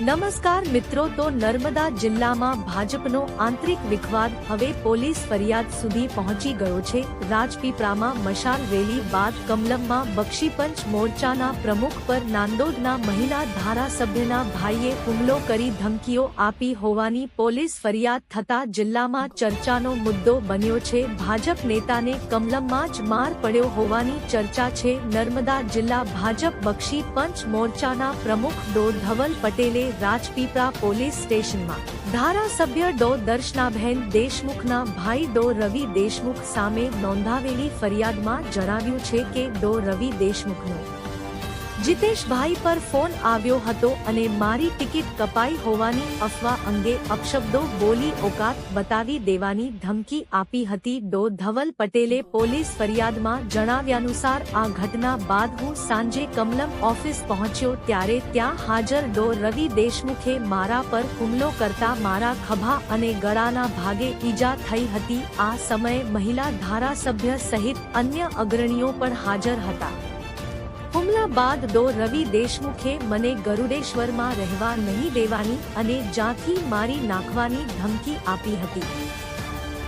નમસ્કાર મિત્રો, તો નર્મદા જિલ્લામાં ભાજપનો આંતરિક વિખવાદ હવે પોલીસ ફરિયાદ સુધી પહોંચી ગયો છે. રાજપીપળામાં મશાલ રેલી બાદ કમલમમાં બક્ષીપંચ મોરચાના પ્રમુખ પર નાંદોદના મહિલા ધારાસભ્યના ભાઈએ હુમલો કરી ધમકીઓ આપી હોવાની પોલીસ ફરિયાદ થતા જિલ્લામાં ચર્ચાનો મુદ્દો બન્યો છે. ભાજપ નેતાને કમલમમાં જ માર પડ્યો હોવાની ચર્ચા છે. નર્મદા જિલ્લા ભાજપ બક્ષી પંચ મોરચાના પ્રમુખ ડો ધવલ રાજપીપળા પોલીસ સ્ટેશનમાં. ધારાસભ્ય ડો. દર્શનાબહેન દેશમુખના ભાઈ ડો. રવિ દેશમુખ સામે નોંધાવેલી ફરિયાદમાં જણાવ્યું છે કે ડો. રવિ દેશમુખનો જીતેશભાઈ પર ફોન આવ્યો હતો અને મારી ટિકિટ કપાઈ હોવાની અફવા અંગે અપશબ્દો બોલી ઓકાત બતાવી દેવાની ધમકી આપી હતી ડો ધવલ પટેલે પોલીસ ફરિયાદમાં જણાવ્યાનુસાર આ ઘટના બાદ હું સાંજે કમલમ ઓફિસ પહોંચ્યો ત્યારે ત્યાં હાજર ડો રવિ દેશમુખે મારા પર હુમલો કરતા મારા ખભા અને ગળાના ભાગે ઈજા થઈ હતી. આ સમયે મહિલા ધારાસભ્ય સહિત અન્ય અગ્રણીઓ પણ હાજર હતા. હુમલા બાદ ડો રવિ દેશમુખે મને ગરુડેશ્વરમાં રહેવા નહીં દેવાની અને જ્યાંથી મારી નાખવાની ધમકી આપી હતી.